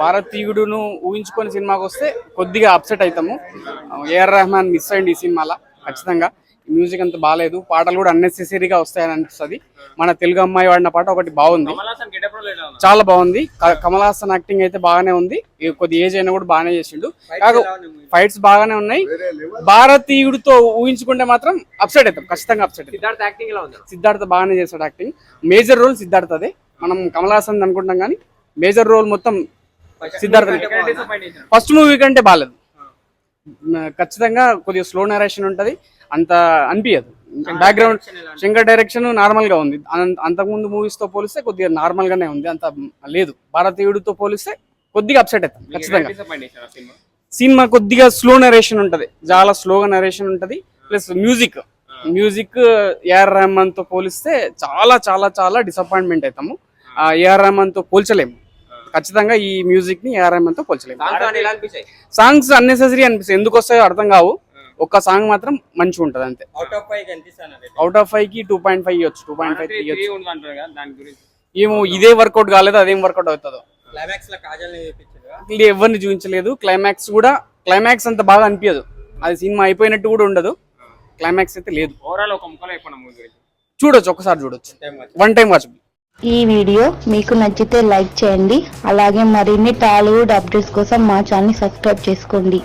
భారతీయుడును ఊహించుకొని సినిమాకి వస్తే కొద్దిగా అప్సెట్ అవుతాము. ఏఆర్ రెహమాన్ మిస్ అయ్యింది ఈ సినిమాలో ఖచ్చితంగా. మ్యూజిక్ అంత బాగాలేదు పాటలు కూడా అన్నెసెసరీగా వస్తాయని అనిపిస్తుంది. మన తెలుగు అమ్మాయి వాడిన పాట ఒకటి బాగుంది. చాలా బాగుంది. కమల్ హాసన్ యాక్టింగ్ అయితే బాగానే ఉంది. కొద్ది ఏజ్ అయినా కూడా బాగానే చేసిండు. కాక ఫైట్స్ బాగానే ఉన్నాయి. భారతీయుడితో ఊహించుకుంటే మాత్రం అప్సెట్ అవుతాం ఖచ్చితంగా అప్సెట్ అవుతాం సిద్ధార్థ్ యాక్టింగ్ ఎలా ఉంది? సిద్ధార్థ బాగానే చేశాడు యాక్టింగ్ మేజర్ రోల్ సిద్ధార్థదే. మనం కమల్ హాసన్ అనుకుంటాం కానీ మేజర్ రోల్ మొత్తం సిద్ధార్థ ఫస్ట్ మూవీ కంటే బాగాలేదు. ఖచ్చితంగా కొద్దిగా స్లో నరేషన్ ఉంటది. అంత అనిపించదు బ్యాక్గ్రౌండ్ శంకర్ డైరెక్షన్ నార్మల్గా ఉంది. అంతకుముందు మూవీస్తో పోలిస్తే కొద్దిగా నార్మల్ గానే ఉంది. అంత లేదు. భారతీయుడితో పోలిస్తే కొద్దిగా అప్సెట్ అవుతాం ఖచ్చితంగా. సినిమా? కొద్దిగా స్లో నరేషన్ ఉంటది. చాలా స్లోగా నరేషన్ ఉంటది. Plus music music A R రెహమాన్తో పోలిస్తే చాలా చాలా చాలా డిసప్పాయింట్మెంట్ అవుతాము ఆ. ఏఆర్ రెహమాన్తో పోల్చలేము. ఖచ్చితంగా ఈ మ్యూజిక్ని రెహమాన్తో పోల్చలేము. సాంగ్స్ అన్నెసెసరీ అనిపిస్తాయి. ఎందుకు వస్తాయో అర్థం కావు. ఒక్క సాంగ్ మాత్రం మంచిగా ఉంటది అంతే. అవుట్ ఆఫ్ ఫైవ్కి టూ పాయింట్ ఫైవ్ ఇవ్వచ్చు. టూ పాయింట్ ఫైవ్ ఏమో ఇదే వర్కౌట్ కాలేదు అదేం వర్కౌట్ అవుతుందో. ఎవరిని చూపించలేదు. క్లైమాక్స్ కూడా క్లైమాక్స్ అంత బాగా అనిపించదు. అది సినిమా అయిపోయినట్టు కూడా ఉండదు. క్లైమాక్స్ అయితే లేదు. ఓవరాల్ ఒక చూడొచ్చు ఒకసారి చూడొచ్చు. వన్ టైం వాచ్ ఈ వీడియో మీకు నచ్చితే లైక్ చేయండి. అలాగే మరిన్ని టాలీవుడ్ అప్డేట్స్ కోసం మా ఛానల్ సబ్స్క్రైబ్ చేసుకోండి.